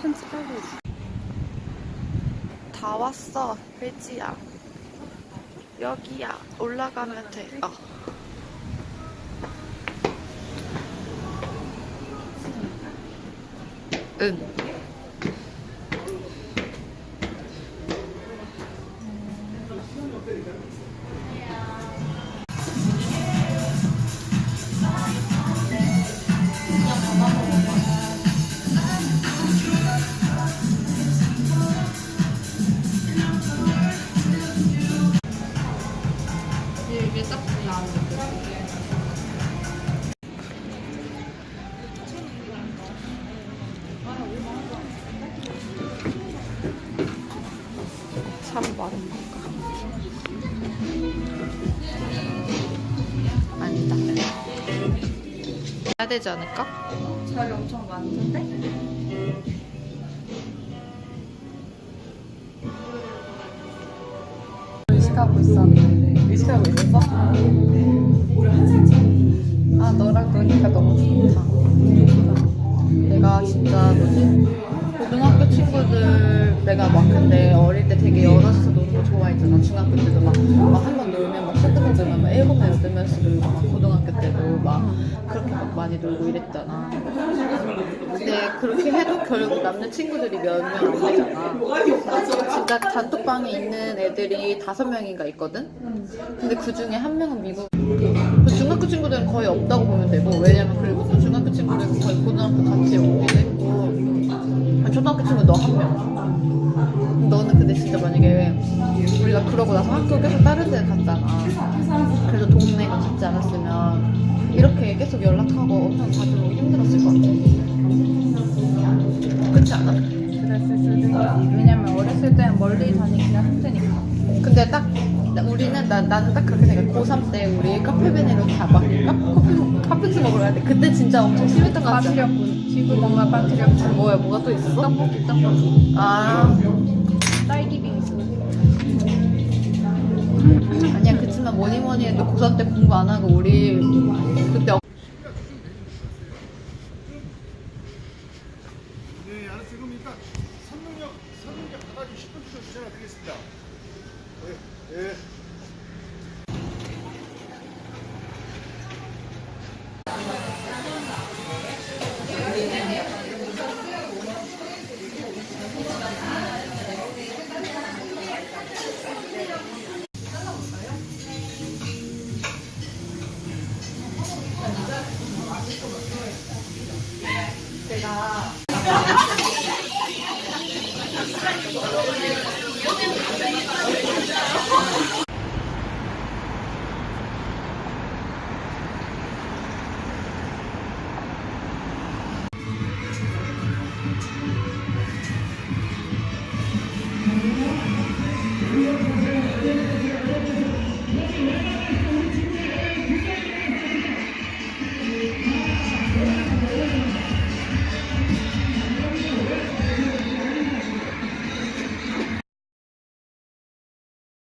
편집하고 있어. 다 왔어, 돼지야. 여기야. 올라가면 돼. 어. 응. 이 참 많은 건가? 아니다. 해야 되지 않을까? 자리 엄청 많던데? 의식하고 있었는데. 의식하고 있었어? 아, 너랑 노니까 너무 좋다. 내가 진짜 뭐지? 고등학교 친구들 내가 막 근데 어릴 중학교 때도 막한 번 놀면 막 세트만 들면 막 일곱 명 여덟 명씩 놀고 막 고등학교 때도 막 그렇게 막 많이 놀고 이랬잖아. 근데 그렇게 해도 결국 남는 친구들이 몇 명 안 되잖아. 진짜 단톡방에 있는 애들이 다섯 명인가 있거든? 근데 그 중에 한 명은 미국. 그 중학교 친구들은 거의 없다고 보면 되고, 왜냐면 그리고 그 중학교 친구들은 거의 고등학교 같이 오기도 했고, 아니, 초등학교 친구 너 한 명. 근데 진짜 만약에 우리가 그러고 나서 학교 계속 다른 데 갔잖아. 그래서 동네가 같지 않았으면 이렇게 계속 연락하고 엄청 자주 오기 힘들었을 것 같아. 그렇지 않아? 그랬을 수도. 왜냐면 어렸을 때는 멀리 다니기가 힘드니까. 근데 딱 나- 우리는 나, 나는 딱 그렇게 생각해 고3 때 우리 카페 베네로 다막 커피 팥빙수 먹으러 갔는데 그때 진짜 엄청 심했던 거 같지 않아? 빠뜨렸군. 지구 정말 빠뜨렸군. 뭐야 뭐가 또 있었어? 떡볶이, 떡볶이. 아 딸기 빙수. 아니야 그치만 뭐니 뭐니 해도 고3 때 공부 안 하고 우리 그때 어- 네, 알았어요. 그럼 일단 선릉역, 선릉역 가가지고 10분 정도 전화 드리겠습니다. 예, 예.